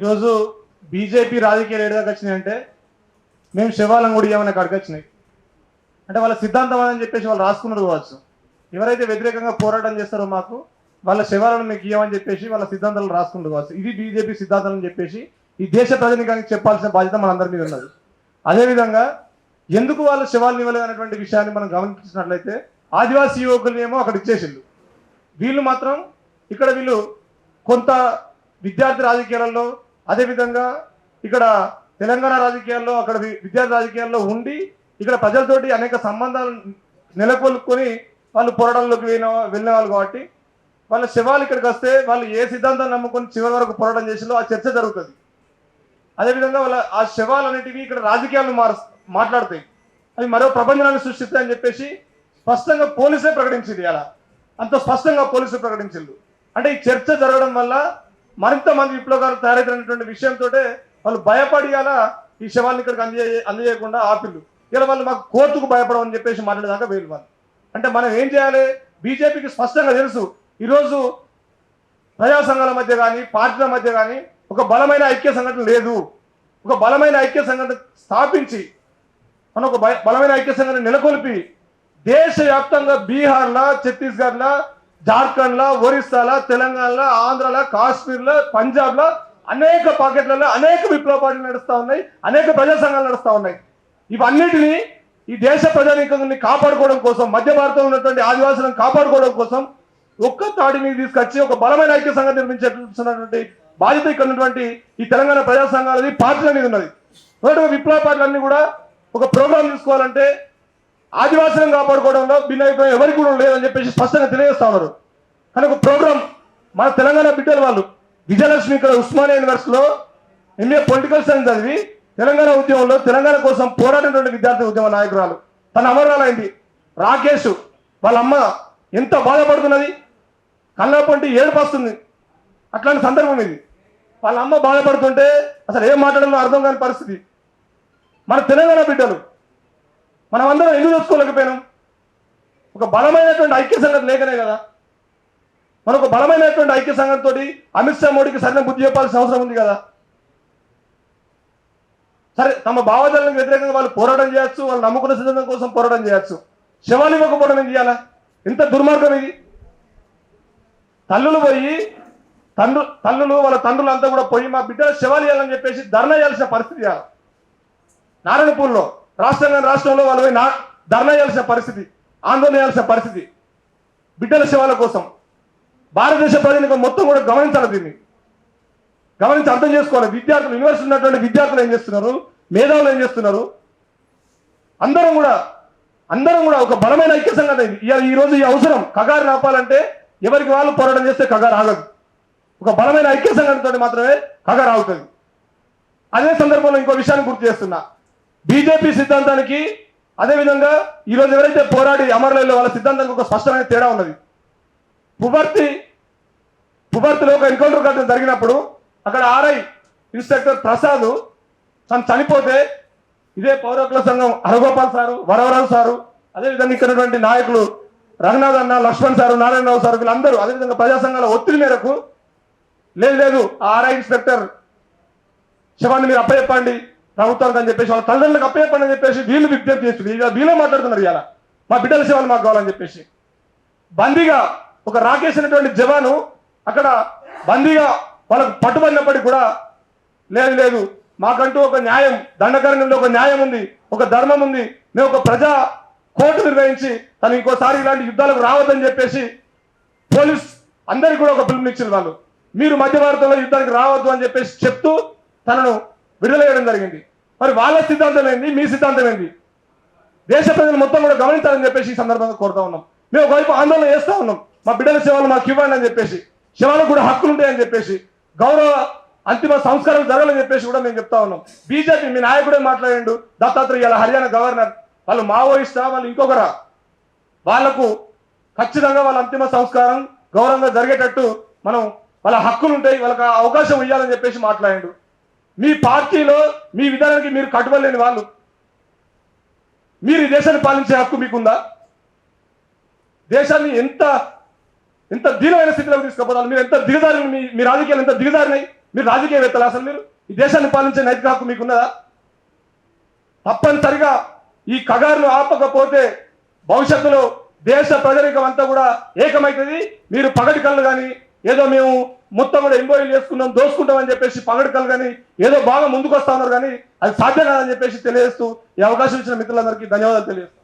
ఈరోజు బీజేపీ రాజకీయాలు ఏడు దాకా వచ్చినాయంటే మేము శివాలను కూడా ఏమైనా అక్కడికి వచ్చినాయి. అంటే వాళ్ళ సిద్ధాంతం అని చెప్పేసి వాళ్ళు రాసుకున్నారు కావచ్చు. ఎవరైతే వ్యతిరేకంగా పోరాటం చేస్తారో మాకు వాళ్ళ శివాలను మీకు ఇవ్వమని చెప్పేసి వాళ్ళ సిద్ధాంతాలు రాసుకుంటూ కావచ్చు. ఇది బీజేపీ సిద్ధాంతం అని చెప్పేసి ఈ దేశ ప్రజానికానికి చెప్పాల్సిన బాధ్యత మనందరి మీద ఉన్నది. అదేవిధంగా ఎందుకు వాళ్ళ శివాలను ఇవ్వలేదు అనేటువంటి విషయాన్ని మనం గమనించినట్లయితే ఆదివాసీ యువకులనేమో అక్కడ ఇచ్చేసిండు వీళ్ళు మాత్రం ఇక్కడ వీళ్ళు కొంత విద్యార్థి రాజకీయాలలో అదేవిధంగా ఇక్కడ తెలంగాణ రాజకీయాల్లో అక్కడ విద్యార్థి రాజకీయాల్లో ఉండి ఇక్కడ ప్రజలతోటి అనేక సంబంధాలు నెలకొల్పుకొని వాళ్ళు పోరాటంలోకి వెళ్ళిన వెళ్ళిన వాళ్ళు కాబట్టి వాళ్ళ శివాలు ఇక్కడికి వస్తే వాళ్ళు ఏ సిద్ధాంతాన్ని నమ్ముకొని చివరి వరకు పోరాటం చేసిందో ఆ చర్చ జరుగుతుంది. అదేవిధంగా వాళ్ళ ఆ శవాలు అనేటివి ఇక్కడ రాజకీయాలను మారు మాట్లాడతాయి. అవి మరో ప్రపంచాన్ని సృష్టిస్తాయని చెప్పేసి స్పష్టంగా పోలీసే ప్రకటించింది అలా. అంత స్పష్టంగా పోలీసులు ప్రకటించిండు అంటే ఈ చర్చ జరగడం వల్ల మరింత మంది విప్లవకాలు తయారైతున్నటువంటి విషయంతో వాళ్ళు భయపడి అలా ఈ శవాన్ని ఇక్కడికి అందజే అందజేయకుండా ఆపిల్లు. ఇలా వాళ్ళు మాకు కోర్టుకు భయపడమని చెప్పేసి మాట్లాడేదాకా వేలు వాళ్ళు. అంటే మనం ఏం చేయాలి? బీజేపీకి స్పష్టంగా తెలుసు. ఈరోజు ప్రజా సంఘాల మధ్య కానీ పార్టీల మధ్య కానీ ఒక బలమైన ఐక్య సంఘటన లేదు. ఒక బలమైన ఐక్య సంఘటన స్థాపించి మనం ఒక బలమైన ఐక్య సంఘటన నెలకొల్పి దేశవ్యాప్తంగా బీహార్లా ఛత్తీస్గఢ్లా జార్ఖండ్లో ఒరిస్సాలో తెలంగాణలో ఆంధ్రలో కాశ్మీర్లో పంజాబ్లో అనేక పాకెట్లలో అనేక విప్లవ పార్టీలు నడుస్తూ ఉన్నాయి అనేక ప్రజా సంఘాలు నడుస్తూ ఉన్నాయి. ఇవన్నిటిని ఈ దేశ ప్రజానీకాన్ని కాపాడుకోవడం కోసం మధ్య భారతంలో ఉన్నటువంటి ఆదివాసులను కాపాడుకోవడం కోసం ఒక్క తాడిని తీసుకొచ్చి ఒక బలమైన ఐక్య సంఘం నిర్మించేటువంటి బాధ్యత ఇక్కడ ఉన్నటువంటి ఈ తెలంగాణ ప్రజా సంఘాలది పార్టీలు అనేది ఉన్నది. మొదటి విప్లవ పార్టీలన్నీ కూడా ఒక ప్రోగ్రామ్ తీసుకోవాలంటే ఆదివాసులను కాపాడుకోవడంలో భిన్న అభిప్రాయం ఎవరికి కూడా లేదని చెప్పేసి స్పష్టంగా తెలియజేస్తా ఉన్నారు. కానీ ఒక ప్రోగ్రామ్ మన తెలంగాణ బిడ్డల వాళ్ళు విజయలక్ష్మి ఇక్కడ ఉస్మానియా యూనివర్సిటీలో ఎంఏ పొలిటికల్ సైన్స్ చదివి తెలంగాణ ఉద్యమంలో తెలంగాణ కోసం పోరాడినటువంటి విద్యార్థి ఉద్యమ నాయకురాలు. తన అమరాలైంది రాకేష్. వాళ్ళ అమ్మ ఎంత బాధపడుతున్నది? కళ్ళపంటి ఏడుపస్తుంది అట్లాంటి సందర్భం ఇది. వాళ్ళ అమ్మ బాధపడుతుంటే అసలు ఏం మాట్లాడాలో అర్థం కాని పరిస్థితి. మన తెలంగాణ బిడ్డలు మనం అందరం ఎందుకు చూసుకోలేకపోయినాం ఒక బలమైనటువంటి ఐక్య సంఘం లేకనే కదా. మనం ఒక బలమైనటువంటి ఐక్య సంఘటనతో అమిత్ షా మోడీకి సరైన బుద్ధి చెప్పాల్సిన అవసరం ఉంది కదా. సరే తమ భావజాలకు వ్యతిరేకంగా వాళ్ళు పోరాటం చేయొచ్చు వాళ్ళు నమ్ముకున్న సిద్ధాంతం కోసం పోరాటం చేయొచ్చు. శవాలు ఇవ్వకపోవడం ఏం చేయాలా? ఎంత దుర్మార్గం ఇది. తల్లులు పోయి తండ్రు తల్లులు వాళ్ళ తండ్రులు అంతా కూడా పోయి మా బిడ్డ శవాలు ఇవ్వాలని చెప్పేసి ధర్నా చేయాల్సిన పరిస్థితి నారాయణపూర్లో. రాష్ట్రంగా రాష్ట్రంలో వాళ్ళు పోయి నా ధర్నా చేయాల్సిన పరిస్థితి ఆందోళన చేయాల్సిన పరిస్థితి. బిడ్డల సేవల కోసం భారతదేశ ప్రజలకు మొత్తం కూడా గమనించాలి దీన్ని. గమనించి అర్థం చేసుకోవాలి. విద్యార్థులు యూనివర్సిటీ ఉన్నటువంటి విద్యార్థులు ఏం చేస్తున్నారు? మేధావులు ఏం చేస్తున్నారు? అందరం కూడా అందరం కూడా ఒక బలమైన ఐక్య సంఘటన ఇది ఈ రోజు ఈ అవసరం. కగారు ఆపాలంటే ఎవరికి వాళ్ళు పోరాటం చేస్తే కగారు ఆగదు. ఒక బలమైన ఐక్య సంఘటనతో మాత్రమే కగారు ఆగుతుంది. అదే సందర్భంలో ఇంకో విషయాన్ని గుర్తు చేస్తున్నా. బీజేపీ సిద్ధాంతానికి అదేవిధంగా ఈరోజు ఎవరైతే పోరాడి అమరులలో వాళ్ళ సిద్ధాంతానికి ఒక స్పష్టమైన తేడా ఉన్నది. పుబర్తి పుబర్తిలో ఒక ఎన్కౌంటర్ ఘటన జరిగినప్పుడు అక్కడ ఆర్ఐ ఇన్స్పెక్టర్ ప్రసాద్ తను చనిపోతే ఇదే పౌరకుల సంఘం హరగోపాల్ సారు వరవరావు సారు అదేవిధంగా ఇక్కడ నాయకులు రఘునాథ్ అన్న లక్ష్మణ్ సారు నారాయణరావు సారు వీళ్ళందరూ అదేవిధంగా ప్రజా సంఘాల ఒత్తిడి మేరకు లేదు లేదు ఆ ఆర్ఐ ఇన్స్పెక్టర్ శవాన్ని మీరు అప్పచెప్పండి ప్రభుత్వానికి అని చెప్పేసి వాళ్ళ తల్లిదండ్రులకు అప్పచెప్పండి అని చెప్పేసి వీళ్ళు విజ్ఞప్తి చేస్తుంది ఇక వీళ్ళే మాట్లాడుతున్నారు ఇవాళ. మా బిడ్డల సేవలు మాకు కావాలని చెప్పేసి. బందీగా ఒక రాకేష్ అనేటువంటి జవాను అక్కడ బందీగా వాళ్ళకు పట్టుబడినప్పటికీ కూడా లేదు లేదు. మాకంటూ ఒక న్యాయం దండకారణ్యంలో ఒక న్యాయం ఉంది ఒక ధర్మం ఉంది. మేము ఒక ప్రజా కోర్టు నిర్వహించి తను ఇంకోసారి ఇలాంటి యుద్ధాలకు రావద్దని చెప్పేసి పోలీస్ అందరికి కూడా ఒక పిలుపునిచ్చిన వాళ్ళు. మీరు మధ్య భారతంలో యుద్ధానికి రావద్దు అని చెప్పేసి చెప్తూ తనను విడుదల చేయడం జరిగింది. మరి వాళ్ళ సిద్ధాంతం ఏంది? మీ సిద్ధాంతం ఏంది? దేశ ప్రజలు మొత్తం కూడా గమనించాలని చెప్పేసి ఈ సందర్భంగా కోరుతా ఉన్నాం. మేము ఒకవైపు ఆందోళన చేస్తా ఉన్నాం. మా బిడ్డల సేవలు మాకు ఇవ్వండి అని చెప్పేసి శివాలకు కూడా హక్కులు ఉంటాయని చెప్పేసి గౌరవ అంతిమ సంస్కారం జరగాలని చెప్పేసి కూడా మేము చెప్తా ఉన్నాం. బీజేపీ మీ నాయకుడే మాట్లాడిండు దత్తాత్రేయ ఇలా హర్యానా గవర్నర్. వాళ్ళు మావోయిస్టా వాళ్ళు ఇంకొకరా. వాళ్ళకు ఖచ్చితంగా వాళ్ళ అంతిమ సంస్కారం గౌరవంగా జరిగేటట్టు మనం వాళ్ళ హక్కులు ఉంటాయి వాళ్ళకి అవకాశం ఇవ్వాలని చెప్పేసి మాట్లాడిండు. మీ పార్టీలో మీ విధానానికి మీరు కట్టుబడలేని వాళ్ళు. మీరు ఈ దేశాన్ని పాలించే హక్కు మీకుందా? దేశాన్ని ఎంత ఎంత దీనమైన స్థితిలోకి తీసుకుపోతారు మీరు ఎంత దిగజారి మీ మీ రాజకీయాలు ఎంత దిగజారినాయి మీరు రాజకీయవేత్తలు అసలు మీరు? ఈ దేశాన్ని పాలించే నైతిక హక్కు మీకున్నదా? తప్పనిసరిగా ఈ కగారును ఆపకపోతే భవిష్యత్తులో దేశ ప్రజానికం అంతా కూడా ఏకమైతుంది మీరు పగటి కళ్ళు కానీ ఏదో మేము మొత్తం కూడా ఎంక్వైరీలు చేసుకున్నాం దోసుకుంటామని చెప్పేసి పగడకలు కానీ ఏదో బాగా ముందుకు వస్తా ఉన్నారు కానీ అది సాధ్యం కాదని చెప్పేసి తెలియజేస్తూ ఈ అవకాశం ఇచ్చిన మిత్రులందరికీ ధన్యవాదాలు తెలియజేస్తాను